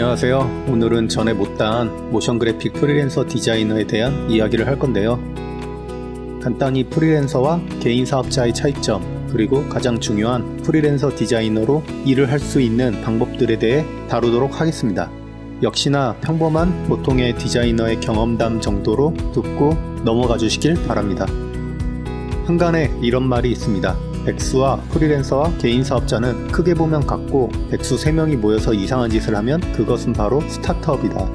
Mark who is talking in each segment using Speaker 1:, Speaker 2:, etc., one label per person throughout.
Speaker 1: 안녕하세요. 오늘은 전에 못다한 모션 그래픽 프리랜서 디자이너에 대한 이야기를 할 건데요. 간단히 프리랜서와 개인 사업자의 차이점, 그리고 가장 중요한 프리랜서 디자이너로 일을 할 수 있는 방법들에 대해 다루도록 하겠습니다. 역시나 평범한 보통의 디자이너의 경험담 정도로 듣고 넘어가 주시길 바랍니다. 한간에 이런 말이 있습니다. 백수와 프리랜서와 개인 사업자는 크게 보면 같고 백수 3명이 모여서 이상한 짓을 하면 그것은 바로 스타트업이다.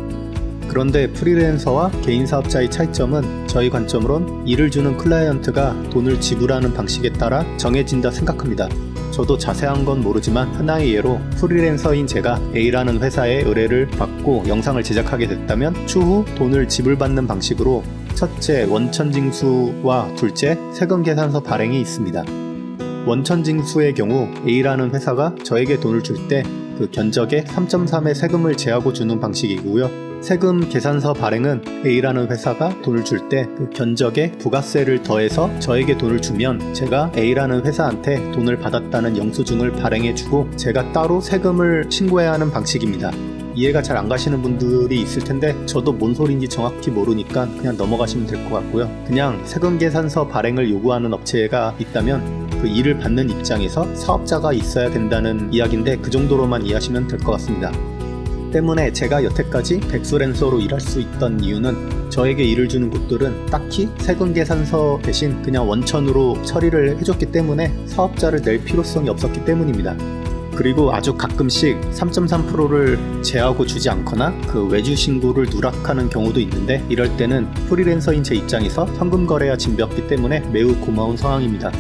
Speaker 1: 그런데 프리랜서와 개인 사업자의 차이점은 저희 관점으론 일을 주는 클라이언트가 돈을 지불하는 방식에 따라 정해진다 생각합니다. 저도 자세한 건 모르지만 하나의 예로 프리랜서인 제가 A라는 회사에 의뢰를 받고 영상을 제작하게 됐다면 추후 돈을 지불받는 방식으로 첫째 원천징수와 둘째 세금 계산서 발행이 있습니다. 원천징수의 경우 A라는 회사가 저에게 돈을 줄 때 그 견적의 3.3의 세금을 제하고 주는 방식이고요. 세금 계산서 발행은 A라는 회사가 돈을 줄 때 그 견적에 부가세를 더해서 저에게 돈을 주면 제가 A라는 회사한테 돈을 받았다는 영수증을 발행해주고 제가 따로 세금을 신고해야 하는 방식입니다. 이해가 잘 안 가시는 분들이 있을 텐데 저도 뭔 소린지 정확히 모르니까 그냥 넘어가시면 될 것 같고요. 그냥 세금 계산서 발행을 요구하는 업체가 있다면 그 일을 받는 입장에서 사업자가 있어야 된다는 이야기인데 그 정도로만 이해하시면 될 것 같습니다. 때문에 제가 여태까지 백수랜서로 일할 수 있던 이유는 저에게 일을 주는 곳들은 딱히 세금 계산서 대신 그냥 원천으로 처리를 해줬기 때문에 사업자를 낼 필요성이 없었기 때문입니다. 그리고 아주 가끔씩 3.3%를 제하고 주지 않거나 그 외주 신고를 누락하는 경우도 있는데 이럴 때는 프리랜서인 제 입장에서 현금 거래와 진비었기 때문에 매우 고마운 상황입니다.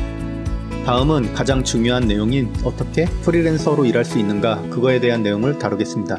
Speaker 1: 다음은 가장 중요한 내용인 어떻게 프리랜서로 일할 수 있는가 그거에 대한 내용을 다루겠습니다.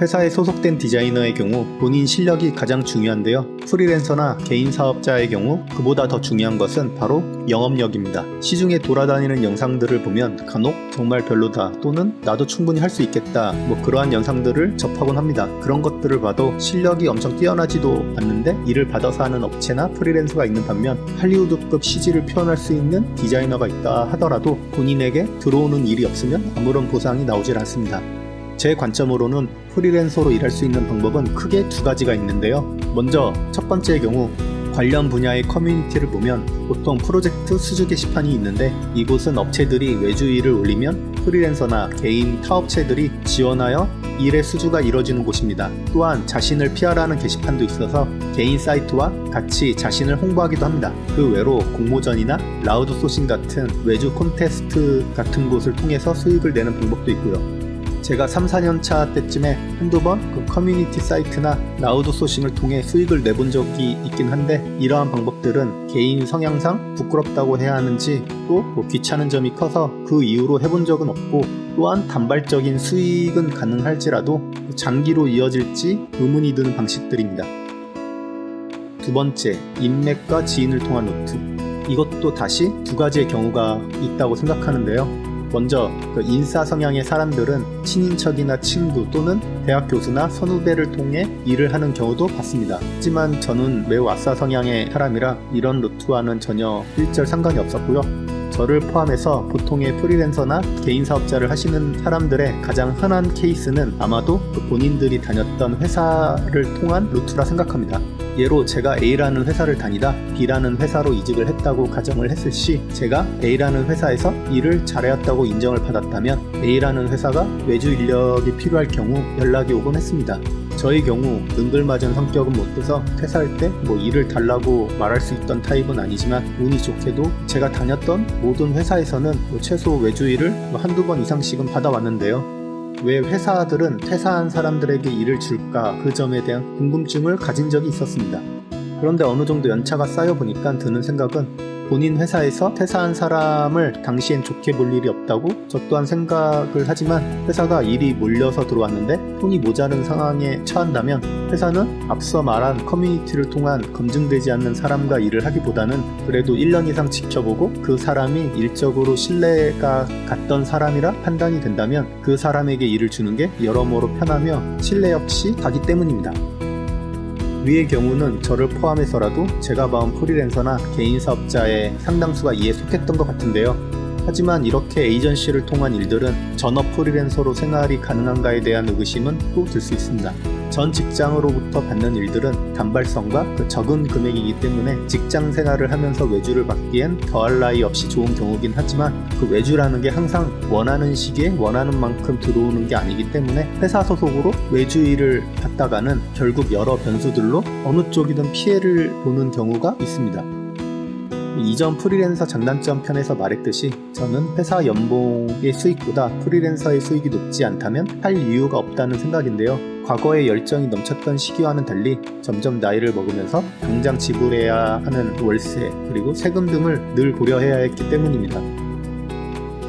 Speaker 1: 회사에 소속된 디자이너의 경우 본인 실력이 가장 중요한데요. 프리랜서나 개인 사업자의 경우 그보다 더 중요한 것은 바로 영업력입니다. 시중에 돌아다니는 영상들을 보면 간혹 정말 별로다 또는 나도 충분히 할 수 있겠다 뭐 그러한 영상들을 접하곤 합니다. 그런 것들을 봐도 실력이 엄청 뛰어나지도 않는데 일을 받아서 하는 업체나 프리랜서가 있는 반면 할리우드급 CG를 표현할 수 있는 디자이너가 있다 하더라도 본인에게 들어오는 일이 없으면 아무런 보상이 나오질 않습니다. 제 관점으로는 프리랜서로 일할 수 있는 방법은 크게 두 가지가 있는데요. 먼저 첫 번째의 경우 관련 분야의 커뮤니티를 보면 보통 프로젝트 수주 게시판이 있는데 이곳은 업체들이 외주 일을 올리면 프리랜서나 개인 타업체들이 지원하여 일의 수주가 이뤄지는 곳입니다. 또한 자신을 PR하는 게시판도 있어서 개인 사이트와 같이 자신을 홍보하기도 합니다. 그 외로 공모전이나 라우드 소싱 같은 외주 콘테스트 같은 곳을 통해서 수익을 내는 방법도 있고요. 제가 3, 4년 차 때쯤에 한두 번 그 커뮤니티 사이트나 라우드 소싱을 통해 수익을 내본 적이 있긴 한데 이러한 방법들은 개인 성향상 부끄럽다고 해야 하는지 또 뭐 귀찮은 점이 커서 그 이후로 해본 적은 없고 또한 단발적인 수익은 가능할지라도 장기로 이어질지 의문이 드는 방식들입니다. 두 번째, 인맥과 지인을 통한 루트. 이것도 다시 두 가지의 경우가 있다고 생각하는데요. 먼저 그 인싸 성향의 사람들은 친인척이나 친구 또는 대학 교수나 선후배를 통해 일을 하는 경우도 봤습니다. 하지만 저는 매우 아싸 성향의 사람이라 이런 루트와는 전혀 일절 상관이 없었고요. 저를 포함해서 보통의 프리랜서나 개인 사업자를 하시는 사람들의 가장 흔한 케이스는 아마도 그 본인들이 다녔던 회사를 통한 루트라 생각합니다. 예로 제가 A라는 회사를 다니다 B라는 회사로 이직을 했다고 가정을 했을 시 제가 A라는 회사에서 일을 잘해왔다고 인정을 받았다면 A라는 회사가 외주 인력이 필요할 경우 연락이 오곤 했습니다. 저의 경우 능글맞은 성격은 못 돼서 퇴사할 때 뭐 일을 달라고 말할 수 있던 타입은 아니지만 운이 좋게도 제가 다녔던 모든 회사에서는 뭐 최소 외주 일을 뭐 한두 번 이상씩은 받아왔는데요. 왜 회사들은 퇴사한 사람들에게 일을 줄까 그 점에 대한 궁금증을 가진 적이 있었습니다. 그런데 어느 정도 연차가 쌓여 보니까 드는 생각은 본인 회사에서 퇴사한 사람을 당시엔 좋게 볼 일이 없다고 저 또한 생각을 하지만 회사가 일이 몰려서 들어왔는데 돈이 모자른 상황에 처한다면 회사는 앞서 말한 커뮤니티를 통한 검증되지 않는 사람과 일을 하기보다는 그래도 1년 이상 지켜보고 그 사람이 일적으로 신뢰가 갔던 사람이라 판단이 된다면 그 사람에게 일을 주는 게 여러모로 편하며 신뢰 역시 가기 때문입니다. 위의 경우는 저를 포함해서라도 제가 봐온 프리랜서나 개인 사업자의 상당수가 이에 속했던 것 같은데요. 하지만 이렇게 에이전시를 통한 일들은 전업 프리랜서로 생활이 가능한가에 대한 의구심은 또 들 수 있습니다. 전 직장으로부터 받는 일들은 단발성과 그 적은 금액이기 때문에 직장 생활을 하면서 외주를 받기엔 더할 나위 없이 좋은 경우긴 하지만 그 외주라는 게 항상 원하는 시기에 원하는 만큼 들어오는 게 아니기 때문에 회사 소속으로 외주 일을 받다가는 결국 여러 변수들로 어느 쪽이든 피해를 보는 경우가 있습니다. 이전 프리랜서 장단점 편에서 말했듯이 저는 회사 연봉의 수익보다 프리랜서의 수익이 높지 않다면 할 이유가 없다는 생각인데요. 과거에 열정이 넘쳤던 시기와는 달리 점점 나이를 먹으면서 당장 지불해야 하는 월세 그리고 세금 등을 늘 고려해야 했기 때문입니다.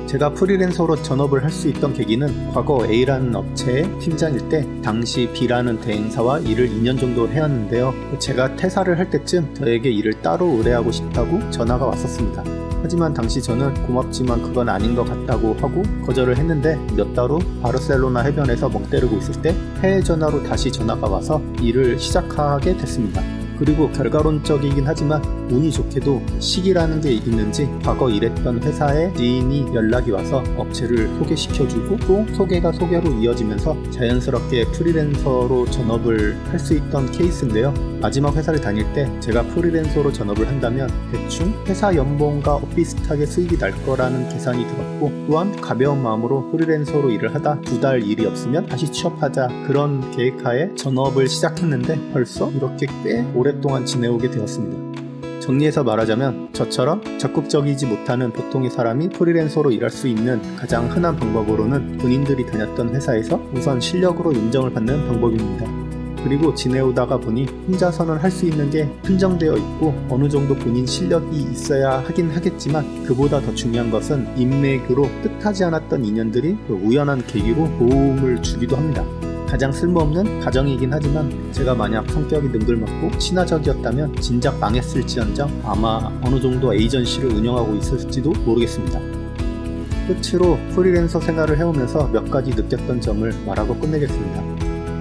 Speaker 1: 제가 프리랜서로 전업을 할 수 있던 계기는 과거 A라는 업체의 팀장일 때 당시 B라는 대행사와 일을 2년 정도 해왔는데요. 제가 퇴사를 할 때쯤 저에게 일을 따로 의뢰하고 싶다고 전화가 왔었습니다. 하지만 당시 저는 고맙지만 그건 아닌 것 같다고 하고 거절을 했는데 몇 달 후 바르셀로나 해변에서 멍 때리고 있을 때 해외 전화로 다시 전화가 와서 일을 시작하게 됐습니다. 그리고 결과론적이긴 하지만 운이 좋게도 시기라는 게 있는지 과거 일했던 회사의 지인이 연락이 와서 업체를 소개시켜주고 또 소개가 소개로 이어지면서 자연스럽게 프리랜서로 전업을 할 수 있던 케이스인데요. 마지막 회사를 다닐 때 제가 프리랜서로 전업을 한다면 대충 회사 연봉과 비슷하게 수익이 날 거라는 계산이 들었고 또한 가벼운 마음으로 프리랜서로 일을 하다 두 달 일이 없으면 다시 취업하자 그런 계획하에 전업을 시작했는데 벌써 이렇게 꽤 오랫동안 지내오게 되었습니다. 정리해서 말하자면 저처럼 적극적이지 못하는 보통의 사람이 프리랜서로 일할 수 있는 가장 흔한 방법으로는 본인들이 다녔던 회사에서 우선 실력으로 인정을 받는 방법입니다. 그리고 지내오다가 보니 혼자서는 할 수 있는 게 한정되어 있고 어느 정도 본인 실력이 있어야 하긴 하겠지만 그보다 더 중요한 것은 인맥으로 뜻하지 않았던 인연들이 그 우연한 계기로 도움을 주기도 합니다. 가장 쓸모없는 가정이긴 하지만 제가 만약 성격이 능글맞고 친화적이었다면 진작 망했을지언정 아마 어느 정도 에이전시를 운영하고 있을지도 모르겠습니다. 끝으로 프리랜서 생활을 해오면서 몇 가지 느꼈던 점을 말하고 끝내겠습니다.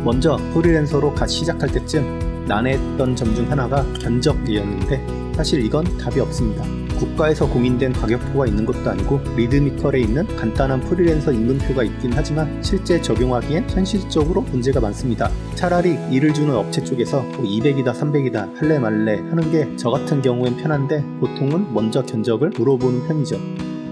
Speaker 1: 먼저 프리랜서로 갓 시작할 때쯤 난해했던 점 중 하나가 견적이었는데 사실 이건 답이 없습니다. 국가에서 공인된 가격표가 있는 것도 아니고 리드미컬에 있는 간단한 프리랜서 임금표가 있긴 하지만 실제 적용하기엔 현실적으로 문제가 많습니다. 차라리 일을 주는 업체 쪽에서 뭐 200이다 300이다 할래 말래 하는 게 저 같은 경우엔 편한데 보통은 먼저 견적을 물어보는 편이죠.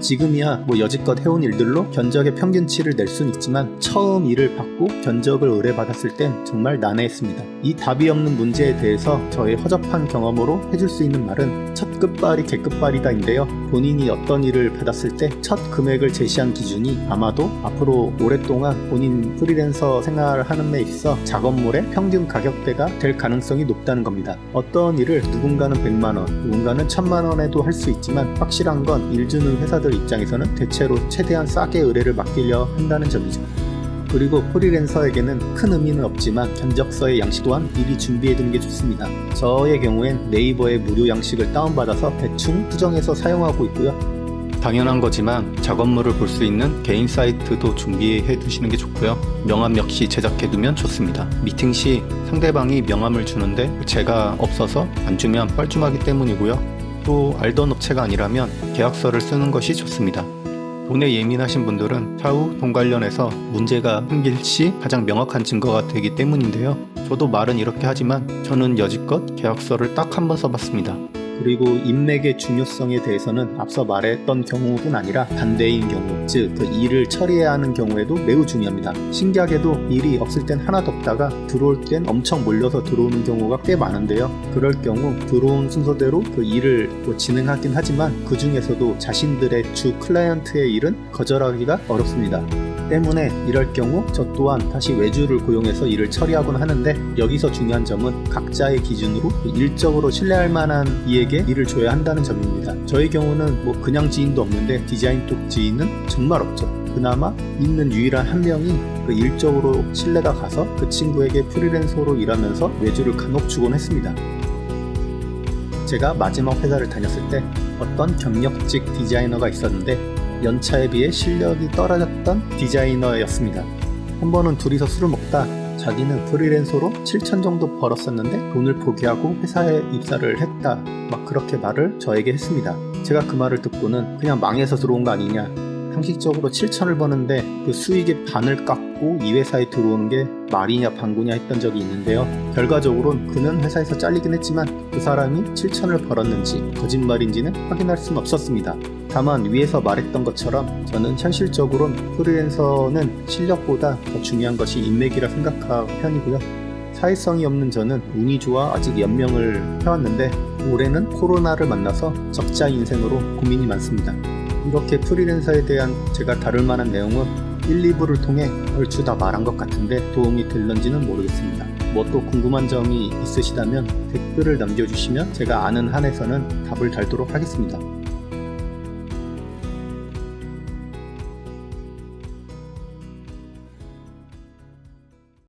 Speaker 1: 지금이야 뭐 여지껏 해온 일들로 견적의 평균치를 낼 수는 있지만 처음 일을 받고 견적을 의뢰받았을 땐 정말 난해했습니다. 이 답이 없는 문제에 대해서 저의 허접한 경험으로 해줄 수 있는 말은 첫 끝발이 개끝발이다인데요. 본인이 어떤 일을 받았을 때 첫 금액을 제시한 기준이 아마도 앞으로 오랫동안 본인 프리랜서 생활을 하는 데 있어 작업물의 평균 가격대가 될 가능성이 높다는 겁니다. 어떤 일을 누군가는 100만원, 누군가는 1000만원에도 할 수 있지만 확실한 건 일 주는 회사들 입장에서는 대체로 최대한 싸게 의뢰를 맡기려 한다는 점이죠. 그리고 프리랜서에게는 큰 의미는 없지만 견적서의 양식 또한 미리 준비해두는 게 좋습니다. 저의 경우엔 네이버의 무료 양식을 다운받아서 대충 수정해서 사용하고 있고요. 당연한 거지만 작업물을 볼 수 있는 개인 사이트도 준비해 두시는 게 좋고요. 명함 역시 제작해 두면 좋습니다. 미팅 시 상대방이 명함을 주는데 제가 없어서 안 주면 뻘쭘하기 때문이고요. 또 알던 업체가 아니라면 계약서를 쓰는 것이 좋습니다. 돈에 예민하신 분들은 차후 돈 관련해서 문제가 생길 시 가장 명확한 증거가 되기 때문인데요. 저도 말은 이렇게 하지만 저는 여지껏 계약서를 딱 한 번 써봤습니다. 그리고 인맥의 중요성에 대해서는 앞서 말했던 경우뿐 아니라 반대인 경우, 즉 그 일을 처리해야 하는 경우에도 매우 중요합니다. 신기하게도 일이 없을 땐 하나도 없다가 들어올 땐 엄청 몰려서 들어오는 경우가 꽤 많은데요. 그럴 경우 들어온 순서대로 그 일을 뭐 진행하긴 하지만 그 중에서도 자신들의 주 클라이언트의 일은 거절하기가 어렵습니다. 때문에 이럴 경우 저 또한 다시 외주를 고용해서 일을 처리하곤 하는데 여기서 중요한 점은 각자의 기준으로 일적으로 신뢰할 만한 이에게 일을 줘야 한다는 점입니다. 저의 경우는 뭐 그냥 지인도 없는데 디자인 쪽 지인은 정말 없죠. 그나마 있는 유일한 한 명이 그 일적으로 신뢰가 가서 그 친구에게 프리랜서로 일하면서 외주를 간혹 주곤 했습니다. 제가 마지막 회사를 다녔을 때 어떤 경력직 디자이너가 있었는데 연차에 비해 실력이 떨어졌던 디자이너였습니다. 한 번은 둘이서 술을 먹다 자기는 프리랜서로 7천 정도 벌었었는데 돈을 포기하고 회사에 입사를 했다. 막 그렇게 말을 저에게 했습니다. 제가 그 말을 듣고는 그냥 망해서 들어온 거 아니냐. 상식적으로 7천을 버는데 그 수익의 반을 깎고 이 회사에 들어오는 게 말이냐 방구냐 했던 적이 있는데요. 결과적으로는 그는 회사에서 잘리긴 했지만 그 사람이 7천을 벌었는지 거짓말인지는 확인할 수는 없었습니다. 다만 위에서 말했던 것처럼 저는 현실적으로는 프리랜서는 실력보다 더 중요한 것이 인맥이라 생각하는 편이고요. 사회성이 없는 저는 운이 좋아 아직 연명을 해왔는데 올해는 코로나를 만나서 적자 인생으로 고민이 많습니다. 이렇게 프리랜서에 대한 제가 다룰 만한 내용은 1, 2부를 통해 얼추 다 말한 것 같은데 도움이 될런지는 모르겠습니다. 뭐 또 궁금한 점이 있으시다면 댓글을 남겨주시면 제가 아는 한에서는 답을 달도록 하겠습니다.